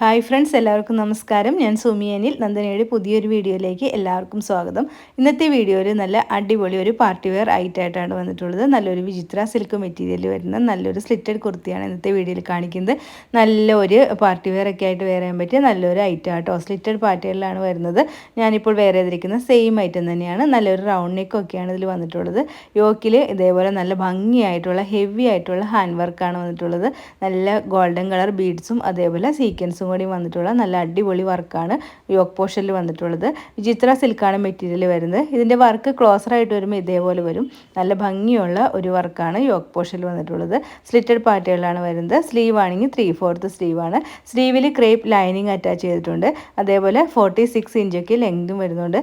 Hi friends എല്ലാവർക്കും നമസ്കാരം. ഞാൻ സുമിയനിൽ നന്ദനയുടെ പുതിയൊരു വീഡിയോയിലേക്ക് എല്ലാവർക്കും സ്വാഗതം. ഇന്നത്തെ വീഡിയോയിൽ നല്ല അടിപൊളി ഒരു പാർട്ടി വെയർ ഐറ്റായിട്ടാണ് വന്നിട്ടുള്ളത്. നല്ലൊരു വിചിത്ര സിൽക്ക് മെറ്റീരിയൽ വരുന്ന നല്ലൊരു സ്ലിറ്റഡ് കുർത്തിയാണ് ഇന്നത്തെ വീഡിയോയിൽ കാണിക്കുന്നത്. നല്ല ഒരു പാർട്ടി വെയർ ഒക്കെ ആയിട്ട് ചെയ്യാൻ പറ്റിയ നല്ലൊരു ഐറ്റം ആട്ടോ. സ്ലിറ്റഡ് പാർട്ടികളിലാണ് വരുന്നത്. ഞാനിപ്പോൾ വെയർ ചെയ്തിരിക്കുന്ന സെയിം ഐറ്റം തന്നെയാണ്. നല്ലൊരു റൗണ്ട് നെക്ക് ഒക്കെയാണ് ഇതിൽ വന്നിട്ടുള്ളത്. യോക്കിൽ ഇതേപോലെ നല്ല ഭംഗിയായിട്ടുള്ള ഹെവി ആയിട്ടുള്ള ഹാൻഡ് വർക്കാണ് വന്നിട്ടുള്ളത്. നല്ല ഗോൾഡൻ കളർ ബീഡ്സും അതേപോലെ സീക്വൻസും കൂടി വന്നിട്ടുള്ള നല്ല അടിപൊളി വർക്കാണ് യോക്ക് പോർഷനിൽ വന്നിട്ടുള്ളത്. വിചിത്ര സിൽക്കാണ് മെറ്റീരിയൽ വരുന്നത്. ഇതിന്റെ വർക്ക് ക്ലോസറായിട്ട് വരുമ്പോൾ ഇതേപോലെ വരും. നല്ല ഭംഗിയുള്ള ഒരു വർക്കാണ് യോക്ക് പോർഷനിൽ വന്നിട്ടുള്ളത്. സ്ലിറ്റഡ് പാർട്ടികളിലാണ് വരുന്നത്. സ്ലീവ് ആണെങ്കിൽ ത്രീ ഫോർത്ത് സ്ലീവാണ് സ്ലീവിൽ ക്രേപ്പ് ലൈനിങ് അറ്റാച്ച് ചെയ്തിട്ടുണ്ട്. അതേപോലെ ഫോർട്ടി സിക്സ് ഇഞ്ചൊക്കെ ലെങ്തും വരുന്നുണ്ട്.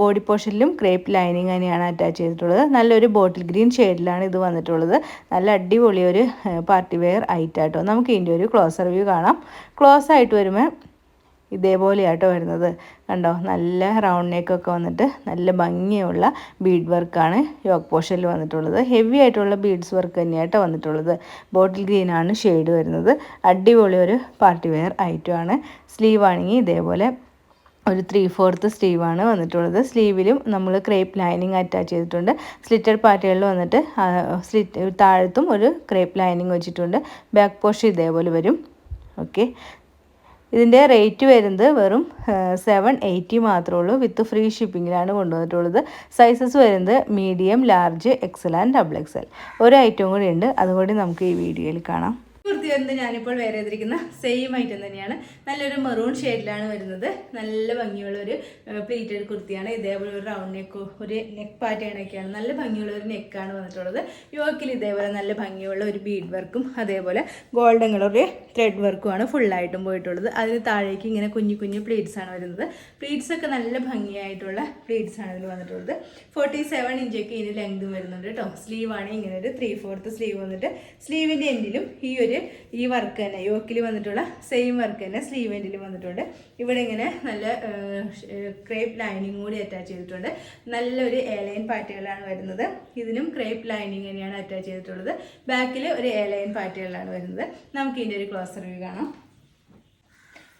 ബോഡി പോർഷനിലും ക്രേപ്പ് ലൈനിങ് തന്നെയാണ് അറ്റാച്ച് ചെയ്തിട്ടുള്ളത്. നല്ലൊരു ബോട്ടിൽ ഗ്രീൻ ഷെയ്ഡിലാണ് ഇത് വന്നിട്ടുള്ളത്. നല്ല അടിപൊളി ഒരു പാർട്ടി വെയർ ഐറ്റാട്ടോ. നമുക്ക് ഇതിന്റെ ഒരു ക്ലോസർ വ്യൂ കാണാം. ക്ലോസ് ആയിട്ട് വരുമ്പോൾ ഇതേപോലെയാട്ടോ വരുന്നത്. കണ്ടോ? നല്ല റൗണ്ട് നെക്കൊക്കെ വന്നിട്ട് നല്ല ഭംഗിയുള്ള ബീഡ് വർക്കാണ് യോക്ക് പോഷനിൽ വന്നിട്ടുള്ളത്. ഹെവി ആയിട്ടുള്ള ബീഡ്സ് വർക്ക് തന്നെയായിട്ടോ വന്നിട്ടുള്ളത്. ബോട്ടിൽ ഗ്രീനാണ് ഷെയ്ഡ് വരുന്നത്. അടിപൊളി ഒരു പാർട്ടി വെയർ ഐറ്റമാണ് സ്ലീവ് ആണെങ്കിൽ ഇതേപോലെ ഒരു ത്രീ ഫോർത്ത് സ്ലീവാണ് വന്നിട്ടുള്ളത്. സ്ലീവിലും നമ്മൾ ക്രേപ്പ് ലൈനിങ് അറ്റാച്ച് ചെയ്തിട്ടുണ്ട്. സ്ലിറ്റഡ് പാർട്ടികളിൽ വന്നിട്ട് സ്ലിറ്റ് താഴത്തും ഒരു ക്രേപ്പ് ലൈനിങ് വെച്ചിട്ടുണ്ട്. ബാക്ക് പോഷൻ ഇതേപോലെ വരും. ഓക്കെ ഇതിന്റെ റേറ്റ് വരുന്നത് വെറും സെവൻ എയ്റ്റി മാത്രമേ ഉള്ളൂ. വിത്ത് ഫ്രീ ഷിപ്പിങ്ങിലാണ് കൊണ്ടുവന്നിട്ടുള്ളത്. സൈസസ് വരുന്നത് medium large XL and double XL ഒരു ഐറ്റവും കൂടി ഉണ്ട്. അതുകൂടി നമുക്ക് ഈ വീഡിയോയിൽ കാണാം. കുർത്തി വരുന്നത് ഞാനിപ്പോൾ വേറെ ചെയ്തിരിക്കുന്ന സെയിം ഐറ്റം തന്നെയാണ്. നല്ലൊരു മെറൂൺ ഷെയ്ഡിലാണ് വരുന്നത്. നല്ല ഭംഗിയുള്ള ഒരു പ്ലീറ്റഡ് കുർത്തിയാണ്. ഇതേപോലെ ഒരു റൗണ്ട് നെക്ക് ഒരു നെക്ക് പാറ്റേണൊക്കെയാണ് നല്ല ഭംഗിയുള്ള ഒരു നെക്കാണ് വന്നിട്ടുള്ളത്. യോക്കിൽ ഇതേപോലെ നല്ല ഭംഗിയുള്ള ഒരു ബീഡ് വർക്കും അതേപോലെ ഗോൾഡൻ കളർ ത്രെഡ് വർക്കുമാണ് ഫുള്ളായിട്ടും പോയിട്ടുള്ളത്. അതിന് താഴേക്ക് ഇങ്ങനെ കുഞ്ഞു കുഞ്ഞു പ്ലീറ്റ്സ് ആണ് വരുന്നത്. പ്ലീറ്റ്സ് ഒക്കെ നല്ല ഭംഗിയായിട്ടുള്ള പ്ലീറ്റ്സ് ആണ് ഇതിൽ വന്നിട്ടുള്ളത്. ഫോർട്ടി സെവൻ ഇഞ്ചൊക്കെ ഇതിന് ലെങ്ത് വരുന്നുണ്ട് കേട്ടോ സ്ലീവാണ് ഇങ്ങനെ ഒരു ത്രീ ഫോർത്ത് സ്ലീവ് വന്നിട്ട് സ്ലീവിന്റെ എൻഡിലും ഈ ഈ വർക്ക് തന്നെ. യോക്കിൽ വന്നിട്ടുള്ള സെയിം വർക്ക് തന്നെ. സ്ലീവ് വന്നിട്ടുണ്ട്. ഇവിടെ ഇങ്ങനെ നല്ല ക്രേപ്പ് ലൈനിങ് കൂടി അറ്റാച്ച് ചെയ്തിട്ടുണ്ട്. നല്ലൊരു എലൈൻ പാറ്റുകളാണ് വരുന്നത്. ഇതിനും ക്രേപ്പ് ലൈനിങ് തന്നെയാണ് അറ്റാച്ച് ചെയ്തിട്ടുള്ളത്. ബാക്കിൽ ഒരു എലൈൻ പാറ്റുകളാണ് വരുന്നത്. നമുക്ക് ഇതിന്റെ ഒരു ക്ലോസർ വ്യൂ കാണാം.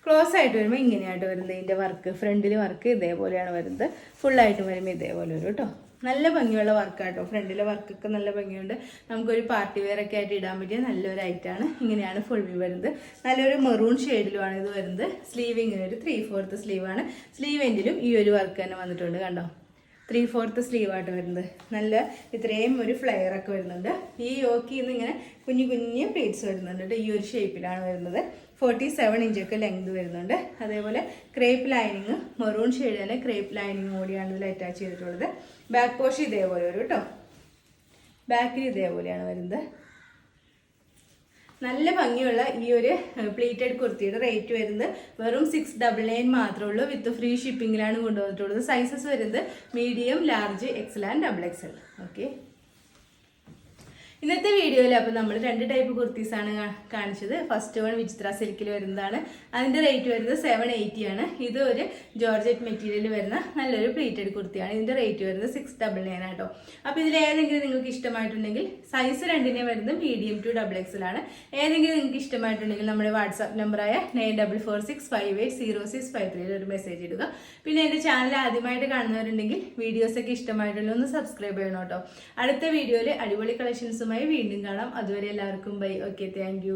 ക്ലോസ് ആയിട്ട് വരുമ്പോൾ ഇങ്ങനെയായിട്ട് വരുന്നത്. ഇതിന്റെ വർക്ക് ഫ്രണ്ടിൽ വർക്ക് ഇതേപോലെയാണ് വരുന്നത്. ഫുള്ളായിട്ട് വരുമ്പോൾ ഇതേപോലെ വരും കേട്ടോ. നല്ല ഭംഗിയുള്ള വർക്കാട്ടോ. ഫ്രണ്ടിലെ വർക്കൊക്കെ നല്ല ഭംഗിയുണ്ട്. നമുക്കൊരു പാർട്ടി വെയർ ഒക്കെ ആയിട്ട് ഇടാൻ പറ്റിയ നല്ലൊരു ഐറ്റാണ് ഇങ്ങനെയാണ് ഫുൾ വ്യൂ വരുന്നത്. നല്ലൊരു മെറൂൺ ഷെയ്ഡിലുമാണ് ഇത് വരുന്നത്. സ്ലീവ് ഇങ്ങനെ ഒരു ത്രീ ഫോർത്ത് സ്ലീവാണ് സ്ലീവ് എൻഡിലും ഈ ഒരു വർക്ക് തന്നെ വന്നിട്ടുണ്ട്. കണ്ടോ? ത്രീ ഫോർത്ത് സ്ലീവായിട്ട് വരുന്നത്. നല്ല ഇത്രയും ഒരു ഫ്ലെയർ ഒക്കെ വരുന്നുണ്ട്. ഈ യോക്കിൽ നിന്ന് ഇങ്ങനെ കുഞ്ഞു കുഞ്ഞു പ്ലേറ്റ്സ് വരുന്നുണ്ട് ഈ ഒരു ഷേപ്പിലാണ് വരുന്നത്. ഫോർട്ടി സെവൻ ഇഞ്ചൊക്കെ ലെങ്ത് വരുന്നുണ്ട്. അതേപോലെ ക്രേപ്പ് ലൈനിങ് മെറൂൺ ഷെയ്ഡ് തന്നെ ക്രേപ്പ് ലൈനിങ് കൂടിയാണ് ഇതിൽ അറ്റാച്ച് ചെയ്തിട്ടുള്ളത്. ബാക്ക് പോഷ് ഇതേപോലെ വരും കേട്ടോ ബാക്കിൽ ഇതേപോലെയാണ് വരുന്നത്. നല്ല ഭംഗിയുള്ള ഈ ഒരു പ്ലീറ്റഡ് കുർത്തിയുടെ റേറ്റ് വരുന്നത് വെറും സിക്സ് ഡബിൾ നയൻ മാത്രമേ ഉള്ളൂ. വിത്ത് ഫ്രീ ഷിപ്പിങ്ങിലാണ് കൊണ്ടുവന്നിട്ടുള്ളത്. സൈസസ് വരുന്നത് medium large XL and double XL okay ഇന്നത്തെ വീഡിയോയിൽ അപ്പോൾ നമ്മൾ രണ്ട് ടൈപ്പ് കുർത്തീസാണ് കാണിച്ചത്. ഫസ്റ്റ് വൺ വിചിത്ര സിൽക്കിൽ വരുന്നതാണ്. അതിന്റെ റേറ്റ് വരുന്നത് സെവൻ എയ്റ്റി ആണ്. ഇത് ഒരു ജോർജറ്റ് മെറ്റീരിയൽ വരുന്ന നല്ലൊരു പ്ലീറ്റഡ് കുർത്തിയാണ്. ഇതിന്റെ റേറ്റ് വരുന്നത് സിക്സ് ഡബിൾ നയൻ ആട്ടോ അപ്പോൾ ഇതിൽ ഏതെങ്കിലും നിങ്ങൾക്ക് ഇഷ്ടമായിട്ടുണ്ടെങ്കിൽ സൈസ് രണ്ടിനെ വരുന്നത് മീഡിയം ടു ഡബിൾ എക്സിലാണ് ഏതെങ്കിലും നിങ്ങൾക്ക് ഇഷ്ടമായിട്ടുണ്ടെങ്കിൽ നമ്മുടെ വാട്സാപ്പ് നമ്പറായ nine double four six five eight zero six five ത്രീയിൽ ഒരു മെസ്സേജ് ഇടുക. പിന്നെ എന്റെ ചാനൽ ആദ്യമായിട്ട് കാണുന്നവരുണ്ടെങ്കിൽ വീഡിയോസൊക്കെ ഇഷ്ടമായിട്ടുള്ള ഒന്ന് സബ്സ്ക്രൈബ് ചെയ്യണം കേട്ടോ അടുത്ത വീഡിയോയിൽ അടിപൊളി കളക്ഷൻസും വീണ്ടും കാണാം. അതുവരെ എല്ലാവർക്കും ബൈ. Okay thank